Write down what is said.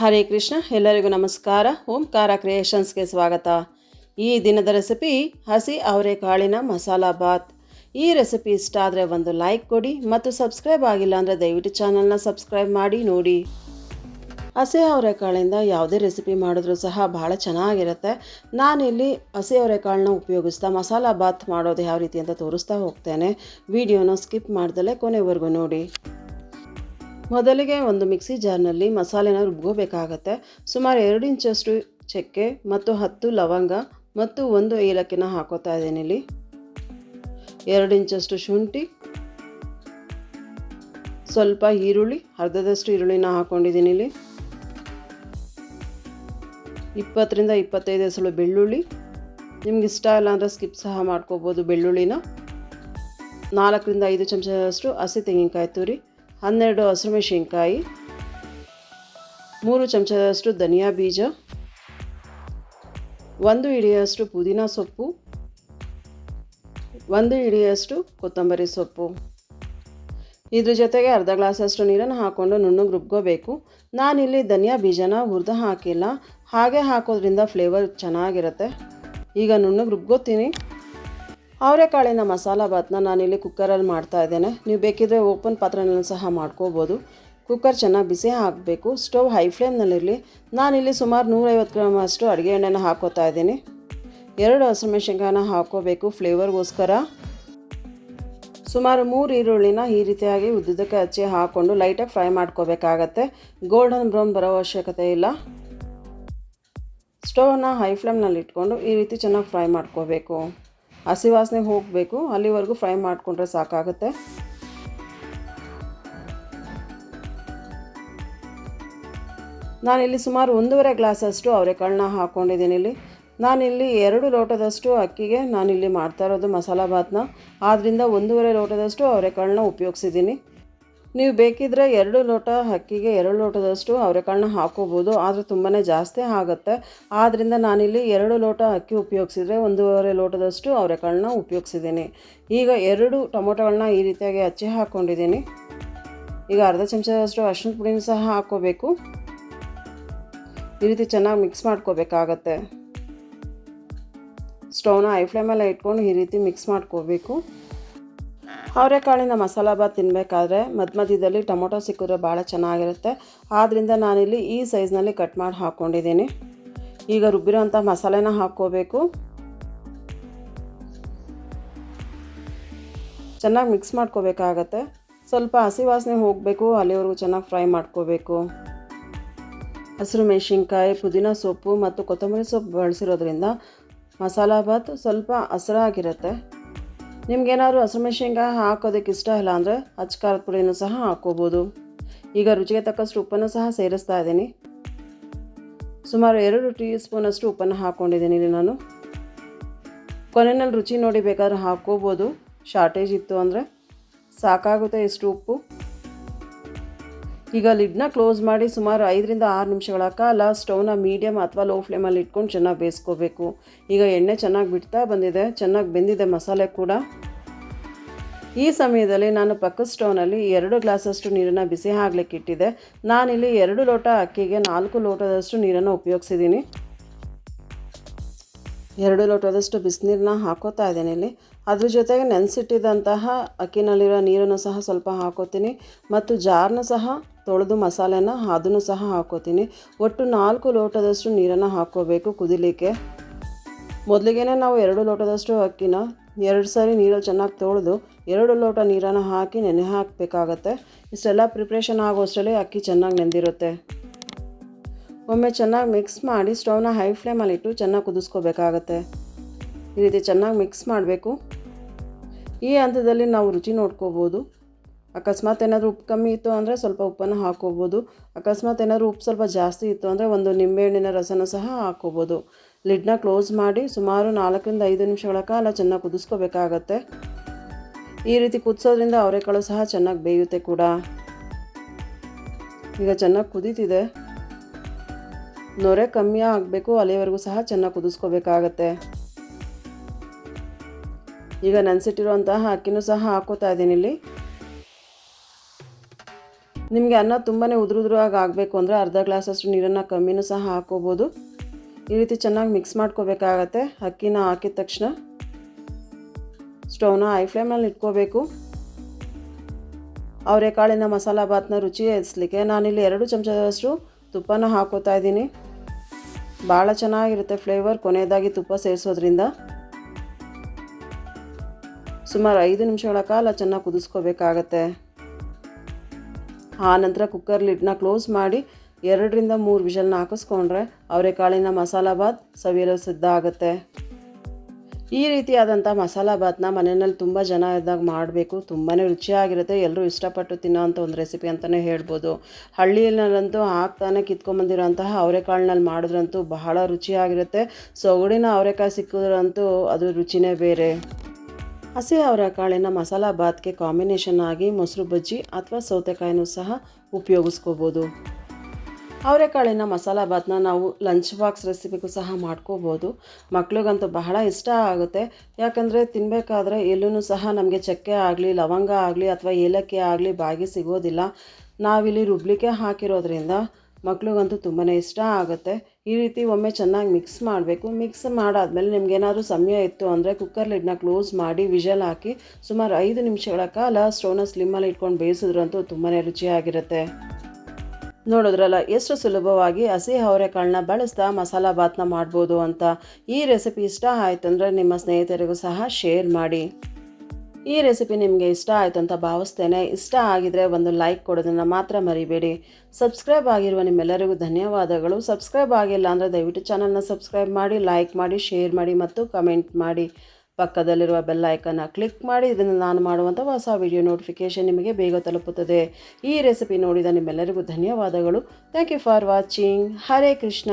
ಹರೇ ಕೃಷ್ಣ, ಎಲ್ಲರಿಗೂ ನಮಸ್ಕಾರ. ಓಂಕಾರ ಕ್ರಿಯೇಷನ್ಸ್ಗೆ ಸ್ವಾಗತ. ಈ ದಿನದ ರೆಸಿಪಿ, ಹಸಿ ಅವರೆಕಾಳಿನ ಮಸಾಲ ಬಾತ್. ಈ ರೆಸಿಪಿ ಇಷ್ಟ ಆದರೆ ಒಂದು ಲೈಕ್ ಕೊಡಿ ಮತ್ತು ಸಬ್ಸ್ಕ್ರೈಬ್ ಆಗಿಲ್ಲ ಅಂದರೆ ದಯವಿಟ್ಟು ಚಾನಲ್ನ ಸಬ್ಸ್ಕ್ರೈಬ್ ಮಾಡಿ, ನೋಡಿ. ಹಸಿ ಅವರೆಕಾಳಿಂದ ಯಾವುದೇ ರೆಸಿಪಿ ಮಾಡಿದ್ರೂ ಸಹ ಭಾಳ ಚೆನ್ನಾಗಿರುತ್ತೆ. ನಾನಿಲ್ಲಿ ಹಸಿ ಅವರೆಕಾಳನ್ನ ಉಪಯೋಗಿಸ್ತಾ ಮಸಾಲ ಬಾತ್ ಮಾಡೋದು ಯಾವ ರೀತಿ ಅಂತ ತೋರಿಸ್ತಾ ಹೋಗ್ತೇನೆ. ವಿಡಿಯೋನ ಸ್ಕಿಪ್ ಮಾಡ್ದಲೇ ಕೊನೆವರೆಗೂ ನೋಡಿ. ಮೊದಲಿಗೆ ಒಂದು ಮಿಕ್ಸಿ ಜಾರ್ನಲ್ಲಿ ಮಸಾಲೆನ ರುಬ್ಕೋಬೇಕಾಗತ್ತೆ. ಸುಮಾರು ಎರಡು ಇಂಚಷ್ಟು ಚಕ್ಕೆ ಮತ್ತು ಹತ್ತು ಲವಂಗ ಮತ್ತು ಒಂದು ಏಲಕ್ಕಿನ ಹಾಕೋತಾ ಇದ್ದೀನಿ ಇಲ್ಲಿ. ಎರಡು ಇಂಚಷ್ಟು ಶುಂಠಿ, ಸ್ವಲ್ಪ ಈರುಳ್ಳಿ, ಅರ್ಧದಷ್ಟು ಈರುಳ್ಳಿನ ಹಾಕ್ಕೊಂಡಿದ್ದೀನಿ ಇಲ್ಲಿ. ಇಪ್ಪತ್ತರಿಂದ ಇಪ್ಪತ್ತೈದು ಎಸಳು ಬೆಳ್ಳುಳ್ಳಿ. ನಿಮ್ಗೆ ಇಷ್ಟ ಇಲ್ಲ ಅಂದರೆ ಸ್ಕಿಪ್ ಸಹ ಮಾಡ್ಕೋಬೋದು ಬೆಳ್ಳುಳ್ಳಿನ. ನಾಲ್ಕರಿಂದ ಐದು ಚಮಚದಷ್ಟು ಹಸಿ ತೆಂಗಿನಕಾಯಿ ತುರಿ. ಹನ್ನೆರಡು ಹಸಿಮೆಣಸಿನ್ಕಾಯಿ ಮೂರು ಚಮಚದಷ್ಟು ಧನಿಯಾ ಬೀಜ, ಒಂದು ಹಿಡಿಯಷ್ಟು ಪುದೀನ ಸೊಪ್ಪು, ಒಂದು ಹಿಡಿಯಷ್ಟು ಕೊತ್ತಂಬರಿ ಸೊಪ್ಪು. ಇದ್ರ ಜೊತೆಗೆ ಅರ್ಧ ಗ್ಲಾಸಷ್ಟು ನೀರನ್ನು ಹಾಕ್ಕೊಂಡು ನುಣ್ಣಗೆ ರುಬ್ಕೋಬೇಕು. ನಾನಿಲ್ಲಿ ಧನಿಯಾ ಬೀಜನ ಹುರಿದು ಹಾಕಿಲ್ಲ. ಹಾಗೆ ಹಾಕೋದ್ರಿಂದ ಫ್ಲೇವರ್ ಚೆನ್ನಾಗಿರುತ್ತೆ. ಈಗ ನುಣ್ಣಗೆ ರುಬ್ಕೋತೀನಿ. ಅವರೆಕಾಳಿನ ಮಸಾಲ ಭಾತ್ನ ನಾನಿಲ್ಲಿ ಕುಕ್ಕರಲ್ಲಿ ಮಾಡ್ತಾ ಇದ್ದೇನೆ. ನೀವು ಬೇಕಿದ್ರೆ ಓಪನ್ ಪಾತ್ರೆನಲ್ಲಿ ಸಹ ಮಾಡ್ಕೋಬೋದು. ಕುಕ್ಕರ್ ಚೆನ್ನಾಗಿ ಬಿಸಿ ಹಾಕಬೇಕು ಸ್ಟವ್ ಹೈ ಫ್ಲೇಮ್ನಲ್ಲಿರಲಿ ನಾನಿಲ್ಲಿ ಸುಮಾರು ನೂರೈವತ್ತು ಗ್ರಾಮ್ ಅಷ್ಟು ಅಡುಗೆ ಎಣ್ಣೆನ ಹಾಕೋತಾ ಇದ್ದೀನಿ. ಎರಡು ಹಸಿಮೆಣ್ಸಿನ್ಕಾಯನ್ನ ಹಾಕೋಬೇಕು ಫ್ಲೇವರ್ಗೋಸ್ಕರ ಸುಮಾರು ಮೂರು ಈರುಳ್ಳಿನ ಈ ರೀತಿಯಾಗಿ ಉದ್ದುದಕ್ಕೆ ಹಚ್ಚಿ ಹಾಕ್ಕೊಂಡು ಲೈಟಾಗಿ ಫ್ರೈ ಮಾಡ್ಕೋಬೇಕಾಗತ್ತೆ. ಗೋಲ್ಡನ್ ಬ್ರೌನ್ ಬರೋ ಅವಶ್ಯಕತೆ ಇಲ್ಲ. ಸ್ಟವ್ನ ಹೈ ಫ್ಲೇಮ್ನಲ್ಲಿ ಇಟ್ಕೊಂಡು ಈ ರೀತಿ ಚೆನ್ನಾಗಿ ಫ್ರೈ ಮಾಡ್ಕೋಬೇಕು. ಹಸಿ ವಾಸನೆ ಹೋಗಬೇಕು, ಅಲ್ಲಿವರೆಗೂ ಫ್ರೈ ಮಾಡಿಕೊಂಡ್ರೆ ಸಾಕಾಗುತ್ತೆ. ನಾನಿಲ್ಲಿ ಸುಮಾರು ಒಂದೂವರೆ ಗ್ಲಾಸಷ್ಟು ಅವರೆಕಾಳನ್ನ ಹಾಕ್ಕೊಂಡಿದ್ದೀನಿ ಇಲ್ಲಿ. ನಾನಿಲ್ಲಿ ಎರಡು ಲೋಟದಷ್ಟು ಅಕ್ಕಿಗೆ ನಾನಿಲ್ಲಿ ಮಾಡ್ತಾ ಇರೋದು ಮಸಾಲ ಭಾತ್ನ. ಆದ್ದರಿಂದ ಒಂದೂವರೆ ಲೋಟದಷ್ಟು ಅವರೆಕಾಳನ್ನ ಉಪಯೋಗಿಸಿದ್ದೀನಿ. ನೀವು ಬೇಕಿದ್ದರೆ ಎರಡು ಲೋಟ ಅಕ್ಕಿಗೆ ಎರಡು ಲೋಟದಷ್ಟು ಅವರೆಕಾಳನ್ನ ಹಾಕೋಬೋದು. ಆದರೆ ತುಂಬಾ ಜಾಸ್ತಿ ಆಗುತ್ತೆ. ಆದ್ದರಿಂದ ನಾನಿಲ್ಲಿ ಎರಡು ಲೋಟ ಅಕ್ಕಿ ಉಪಯೋಗಿಸಿದರೆ ಒಂದೂವರೆ ಲೋಟದಷ್ಟು ಅವರೆಕಾಳನ್ನ ಉಪಯೋಗಿಸಿದ್ದೀನಿ. ಈಗ ಎರಡು ಟೊಮೊಟೊಗಳನ್ನ ಈ ರೀತಿಯಾಗಿ ಹಚ್ಚಿ ಹಾಕ್ಕೊಂಡಿದ್ದೀನಿ ಈಗ ಅರ್ಧ ಚಮಚದಷ್ಟು ಅರ್ಶಿನ ಪುಡಿನ ಸಹ ಹಾಕ್ಕೋಬೇಕು ಈ ರೀತಿ ಚೆನ್ನಾಗಿ ಮಿಕ್ಸ್ ಮಾಡ್ಕೋಬೇಕಾಗತ್ತೆ. ಸ್ಟೌವ್ನ ಐ ಫ್ಲೇಮಲ್ಲೇ ಇಟ್ಕೊಂಡು ಈ ರೀತಿ ಮಿಕ್ಸ್ ಮಾಡ್ಕೋಬೇಕು. ಅವರೆಕಾಳಿನ ಮಸಾಲ ಬಾತ್ ತಿನ್ನಬೇಕಾದ್ರೆ ಮಧ್ಯ ಮಧ್ಯದಲ್ಲಿ ಟೊಮೊಟೊ ಸಿಕ್ಕಿದ್ರೆ ಭಾಳ ಚೆನ್ನಾಗಿರುತ್ತೆ. ಆದ್ದರಿಂದ ನಾನಿಲ್ಲಿ ಈ ಸೈಜ್ನಲ್ಲಿ ಕಟ್ ಮಾಡಿ ಹಾಕ್ಕೊಂಡಿದ್ದೀನಿ ಈಗ ರುಬ್ಬಿರೋಂಥ ಮಸಾಲೆನ ಹಾಕ್ಕೋಬೇಕು. ಚೆನ್ನಾಗಿ ಮಿಕ್ಸ್ ಮಾಡ್ಕೋಬೇಕಾಗತ್ತೆ. ಸ್ವಲ್ಪ ಹಸಿ ವಾಸನೆ ಹೋಗಬೇಕು, ಅಲ್ಲಿವರೆಗೂ ಚೆನ್ನಾಗಿ ಫ್ರೈ ಮಾಡ್ಕೋಬೇಕು. ಹಸಿರು ಮೆಣಸಿನ್ಕಾಯಿ, ಪುದೀನ ಸೊಪ್ಪು ಮತ್ತು ಕೊತ್ತಂಬರಿ ಸೊಪ್ಪು ಬಳಸಿರೋದ್ರಿಂದ ಮಸಾಲ ಬಾತ್ ಸ್ವಲ್ಪ ಹಸಿರಾಗಿರುತ್ತೆ. ನಿಮ್ಗೇನಾದ್ರು ಹಸಿಮೆಣ್ಸಿನ್ಕಾಯಿ ಹಾಕೋದಕ್ಕೆ ಇಷ್ಟ ಇಲ್ಲ ಅಂದರೆ ಅಚ್ಚ ಖಾರದ ಪುಡಿನೂ ಸಹ ಹಾಕ್ಕೋಬೋದು. ಈಗ ರುಚಿಗೆ ತಕ್ಕಷ್ಟು ಉಪ್ಪನ್ನು ಸಹ ಸೇರಿಸ್ತಾ ಇದ್ದೀನಿ. ಸುಮಾರು ಎರಡು ಟೀ ಸ್ಪೂನಷ್ಟು ಉಪ್ಪನ್ನು ಹಾಕ್ಕೊಂಡಿದ್ದೀನಿ ಇಲ್ಲಿ ನಾನು. ಕೊನೆಯಲ್ಲಿ ರುಚಿ ನೋಡಿ ಬೇಕಾದ್ರೆ ಹಾಕ್ಕೋಬೋದು. ಶಾರ್ಟೇಜ್ ಇತ್ತು ಅಂದರೆ ಸಾಕಾಗುತ್ತೆ ಇಷ್ಟು ಉಪ್ಪು. ಈಗ ಲಿಡ್ನ ಕ್ಲೋಸ್ ಮಾಡಿ ಸುಮಾರು ಐದರಿಂದ ಆರು ನಿಮಿಷಗಳ ಕಾಲ ಸ್ಟವ್ನ ಮೀಡಿಯಮ್ ಅಥವಾ ಲೋ ಫ್ಲೇಮಲ್ಲಿ ಇಟ್ಕೊಂಡು ಚೆನ್ನಾಗಿ ಬೇಯಿಸ್ಕೋಬೇಕು. ಈಗ ಎಣ್ಣೆ ಚೆನ್ನಾಗಿ ಬಿಡ್ತಾ ಬಂದಿದೆ, ಚೆನ್ನಾಗಿ ಬೆಂದಿದೆ ಮಸಾಲೆ ಕೂಡ. ಈ ಸಮಯದಲ್ಲಿ ನಾನು ಪಕ್ಕದ ಸ್ಟವ್ನಲ್ಲಿ ಎರಡು ಗ್ಲಾಸಷ್ಟು ನೀರನ್ನು ಬಿಸಿ ಆಗ್ಲಿಕ್ಕೆ ಇಟ್ಟಿದ್ದೆ. ನಾನಿಲ್ಲಿ ಎರಡು ಲೋಟ ಅಕ್ಕಿಗೆ ನಾಲ್ಕು ಲೋಟದಷ್ಟು ನೀರನ್ನು ಉಪಯೋಗಿಸಿದ್ದೀನಿ. ಎರಡು ಲೋಟದಷ್ಟು ಬಿಸಿನೀರನ್ನ ಹಾಕೋತಾ ಇದ್ದೀನಿ ಇಲ್ಲಿ. ಅದ್ರ ಜೊತೆಗೆ ನೆನೆಸಿಟ್ಟಿದ್ದಂತಹ ಅಕ್ಕಿನಲ್ಲಿರೋ ನೀರನ್ನು ಸಹ ಸ್ವಲ್ಪ ಹಾಕೋತೀನಿ. ಮತ್ತು ಜಾರ್ನ ಸಹ ತೊಳೆದು ಮಸಾಲೆನ ಅದನ್ನು ಸಹ ಹಾಕೋತೀನಿ. ಒಟ್ಟು ನಾಲ್ಕು ಲೋಟದಷ್ಟು ನೀರನ್ನು ಹಾಕೋಬೇಕು ಕುದಿಲಿಕ್ಕೆ. ಮೊದಲಿಗೆ ನಾವು ಎರಡು ಲೋಟದಷ್ಟು ಅಕ್ಕಿನ ಎರಡು ಸಾರಿ ನೀರಲ್ಲಿ ಚೆನ್ನಾಗಿ ತೊಳೆದು ಎರಡು ಲೋಟ ನೀರನ್ನು ಹಾಕಿ ನೆನೆ ಹಾಕಬೇಕಾಗತ್ತೆ. ಇಷ್ಟೆಲ್ಲ ಪ್ರಿಪ್ರೇಷನ್ ಆಗೋಷ್ಟರಲ್ಲಿ ಅಕ್ಕಿ ಚೆನ್ನಾಗಿ ನೆಂದಿರುತ್ತೆ. ಒಮ್ಮೆ ಚೆನ್ನಾಗಿ ಮಿಕ್ಸ್ ಮಾಡಿ ಸ್ಟೌವ್ನ ಹೈ ಫ್ಲೇಮಲ್ಲಿಟ್ಟು ಚೆನ್ನಾಗಿ ಕುದಿಸ್ಕೋಬೇಕಾಗತ್ತೆ. ಈ ರೀತಿ ಚೆನ್ನಾಗಿ ಮಿಕ್ಸ್ ಮಾಡಬೇಕು. ಈ ಹಂತದಲ್ಲಿ ನಾವು ರುಚಿ ನೋಡ್ಕೋಬೋದು. ಅಕಸ್ಮಾತ್ ಏನಾದರೂ ಉಪ್ಪು ಕಮ್ಮಿ ಇತ್ತು ಅಂದರೆ ಸ್ವಲ್ಪ ಉಪ್ಪನ್ನು ಹಾಕ್ಕೋಬೋದು. ಅಕಸ್ಮಾತ್ ಏನಾದರೂ ಉಪ್ಪು ಸ್ವಲ್ಪ ಜಾಸ್ತಿ ಇತ್ತು ಅಂದರೆ ಒಂದು ನಿಂಬೆಹಣ್ಣಿನ ರಸನ ಸಹ ಹಾಕ್ಕೋಬೋದು. ಲಿಡ್ನ ಕ್ಲೋಸ್ ಮಾಡಿ ಸುಮಾರು ನಾಲ್ಕರಿಂದ ಐದು ನಿಮಿಷಗಳ ಕಾಲ ಚೆನ್ನಾಗಿ ಕುದಿಸ್ಕೋಬೇಕಾಗತ್ತೆ. ಈ ರೀತಿ ಕುದಿಸೋದ್ರಿಂದ ಅವರೆಕಾಳು ಸಹ ಚೆನ್ನಾಗಿ ಬೇಯುತ್ತೆ ಕೂಡ. ಈಗ ಚೆನ್ನಾಗಿ ಕುದೀತಿದೆ. ನೊರೆ ಕಮ್ಮಿ ಆಗಬೇಕು, ಅಲ್ಲಿವರೆಗೂ ಸಹ ಚೆನ್ನಾಗಿ ಕುದಿಸ್ಕೋಬೇಕಾಗತ್ತೆ. ಈಗ ನೆನೆಸಿಟ್ಟಿರುವಂತಹ ಅಕ್ಕಿನೂ ಸಹ ಹಾಕೋತಾ ಇದ್ದೀನಿ ಇಲ್ಲಿ. ನಿಮಗೆ ಅನ್ನ ತುಂಬಾ ಉದುರುದ್ರಾಗಿ ಆಗಬೇಕು ಅಂದರೆ ಅರ್ಧ ಗ್ಲಾಸಷ್ಟು ನೀರನ್ನು ಕಮ್ಮಿನೂ ಸಹ ಹಾಕೋಬೋದು. ಈ ರೀತಿ ಚೆನ್ನಾಗಿ ಮಿಕ್ಸ್ ಮಾಡ್ಕೋಬೇಕಾಗತ್ತೆ. ಅಕ್ಕಿನ ಹಾಕಿದ ತಕ್ಷಣ ಸ್ಟೌವ್ನ ಹೈ ಫ್ಲೇಮಲ್ಲಿ ಇಟ್ಕೋಬೇಕು. ಅವರೆಕಾಳಿನ ಮಸಾಲ ಭಾತ್ನ ರುಚಿ ಹೆಚ್ಚಲಿಕ್ಕೆ ನಾನಿಲ್ಲಿ ಎರಡು ಚಮಚದಷ್ಟು ತುಪ್ಪನ ಹಾಕೋತಾ ಇದ್ದೀನಿ. ಭಾಳ ಚೆನ್ನಾಗಿರುತ್ತೆ ಫ್ಲೇವರ್ ಕೊನೆಯದಾಗಿ ತುಪ್ಪ ಸೇರಿಸೋದ್ರಿಂದ. ಸುಮಾರು ಐದು ನಿಮಿಷಗಳ ಕಾಲ ಚೆನ್ನಾಗಿ ಕುದಿಸ್ಕೋಬೇಕಾಗತ್ತೆ. ಆ ನಂತರ ಕುಕ್ಕರ್ ಲಿಡ್ನ ಕ್ಲೋಸ್ ಮಾಡಿ ಎರಡರಿಂದ ಮೂರು ವಿಷಲ್ನ ಹಾಕಿಸ್ಕೊಂಡ್ರೆ ಅವರೆಕಾಳಿನ ಮಸಾಲ ಬಾತ್ ಸವಿಯಲು ಸಿದ್ಧ ಆಗುತ್ತೆ. ಈ ರೀತಿಯಾದಂಥ ಮಸಾಲ ಬಾತ್ನ ಮನೆಯಲ್ಲಿ ತುಂಬ ಜನ ಇದ್ದಾಗ ಮಾಡಬೇಕು. ತುಂಬಾ ರುಚಿಯಾಗಿರುತ್ತೆ. ಎಲ್ಲರೂ ಇಷ್ಟಪಟ್ಟು ತಿನ್ನೋವಂಥ ಒಂದು ರೆಸಿಪಿ ಅಂತಲೇ ಹೇಳ್ಬೋದು. ಹಳ್ಳಿಯಲ್ಲಂತೂ ಹಾಕ್ತಾನೆ ಕಿತ್ಕೊಂಬಂದಿರೋಂತಹ ಅವರೆಕಾಳಿನಲ್ಲಿ ಮಾಡಿದ್ರಂತೂ ಬಹಳ ರುಚಿಯಾಗಿರುತ್ತೆ. ಸೊಗಡಿನ ಅವರೆಕಾಯಿ ಸಿಕ್ಕಿದ್ರಂತೂ ಅದು ರುಚಿನೇ ಬೇರೆ. ಹಸಿ ಅವರೆಕಾಳಿನ ಮಸಾಲ ಬಾತ್ಗೆ ಕಾಂಬಿನೇಷನ್ ಆಗಿ ಮೊಸರು ಬಜ್ಜಿ ಅಥವಾ ಸೌತೆಕಾಯಿನೂ ಸಹ ಉಪಯೋಗಿಸ್ಕೋಬೋದು. ಅವರೆಕಾಳಿನ ಮಸಾಲ ಬಾತ್ನ ನಾವು ಲಂಚ್ ಬಾಕ್ಸ್ ರೆಸಿಪಿಗೂ ಸಹ ಮಾಡ್ಕೋಬೋದು. ಮಕ್ಳಿಗಂತೂ ಬಹಳ ಇಷ್ಟ ಆಗುತ್ತೆ. ಯಾಕಂದರೆ ತಿನ್ನಬೇಕಾದ್ರೆ ಎಲ್ಲೂ ಸಹ ನಮಗೆ ಚಕ್ಕೆ ಆಗಲಿ, ಲವಂಗ ಆಗಲಿ ಅಥವಾ ಏಲಕ್ಕಿ ಆಗಲಿ ಬಾಗಿ ಸಿಗೋದಿಲ್ಲ. ನಾವಿಲ್ಲಿ ರುಬ್ಲಿಕ್ಕೆ ಹಾಕಿರೋದ್ರಿಂದ ಮಕ್ಳಿಗಂತೂ ತುಂಬಾ ಇಷ್ಟ ಆಗುತ್ತೆ. ಈ ರೀತಿ ಒಮ್ಮೆ ಚೆನ್ನಾಗಿ ಮಿಕ್ಸ್ ಮಾಡಬೇಕು. ಮಿಕ್ಸ್ ಮಾಡಾದ್ಮೇಲೆ ನಿಮ್ಗೇನಾದರೂ ಸಮಯ ಇತ್ತು ಅಂದರೆ ಕುಕ್ಕರ್ ಲಿಡ್ನ ಕ್ಲೋಸ್ ಮಾಡಿ ವಿಷಲ್ ಹಾಕಿ ಸುಮಾರು ಐದು ನಿಮಿಷಗಳ ಕಾಲ ಸ್ಟೋನ ಸ್ಲಿಮ್ಮಲ್ಲಿ ಇಟ್ಕೊಂಡು ಬೇಯಿಸಿದ್ರಂತೂ ತುಂಬಾ ರುಚಿಯಾಗಿರುತ್ತೆ. ನೋಡಿದ್ರಲ್ಲ, ಎಷ್ಟು ಸುಲಭವಾಗಿ ಹಸಿ ಅವರೆಕಾಳನ್ನ ಬಳಸ್ತಾ ಮಸಾಲ ಬಾತ್ನ ಮಾಡ್ಬೋದು ಅಂತ. ಈ ರೆಸಿಪಿ ಇಷ್ಟ ಆಯ್ತಂದ್ರೆ ನಿಮ್ಮ ಸ್ನೇಹಿತರಿಗೂ ಸಹ ಶೇರ್ ಮಾಡಿ. ಈ ರೆಸಿಪಿ ನಿಮಗೆ ಇಷ್ಟ ಆಯಿತು ಅಂತ ಭಾವಿಸ್ತೇನೆ. ಇಷ್ಟ ಆಗಿದರೆ ಒಂದು ಲೈಕ್ ಕೊಡೋದನ್ನು ಮಾತ್ರ ಮರಿಬೇಡಿ. ಸಬ್ಸ್ಕ್ರೈಬ್ ಆಗಿರುವ ನಿಮ್ಮೆಲ್ಲರಿಗೂ ಧನ್ಯವಾದಗಳು. ಸಬ್ಸ್ಕ್ರೈಬ್ ಆಗಿಲ್ಲ ಅಂದರೆ ದಯವಿಟ್ಟು ಚಾನಲ್ನ ಸಬ್ಸ್ಕ್ರೈಬ್ ಮಾಡಿ ಲೈಕ್ ಮಾಡಿ ಶೇರ್ ಮಾಡಿ ಮತ್ತು ಕಮೆಂಟ್ ಮಾಡಿ. ಪಕ್ಕದಲ್ಲಿರುವ ಬೆಲ್ ಐಕನ್ನ ಕ್ಲಿಕ್ ಮಾಡಿ. ಇದನ್ನು ನಾನು ಮಾಡುವಂಥ ಹೊಸ ವಿಡಿಯೋ ನೋಟಿಫಿಕೇಷನ್ ನಿಮಗೆ ಬೇಗ ತಲುಪುತ್ತದೆ. ಈ ರೆಸಿಪಿ ನೋಡಿದ ನಿಮ್ಮೆಲ್ಲರಿಗೂ ಧನ್ಯವಾದಗಳು. Thank you for watching Hare Krishna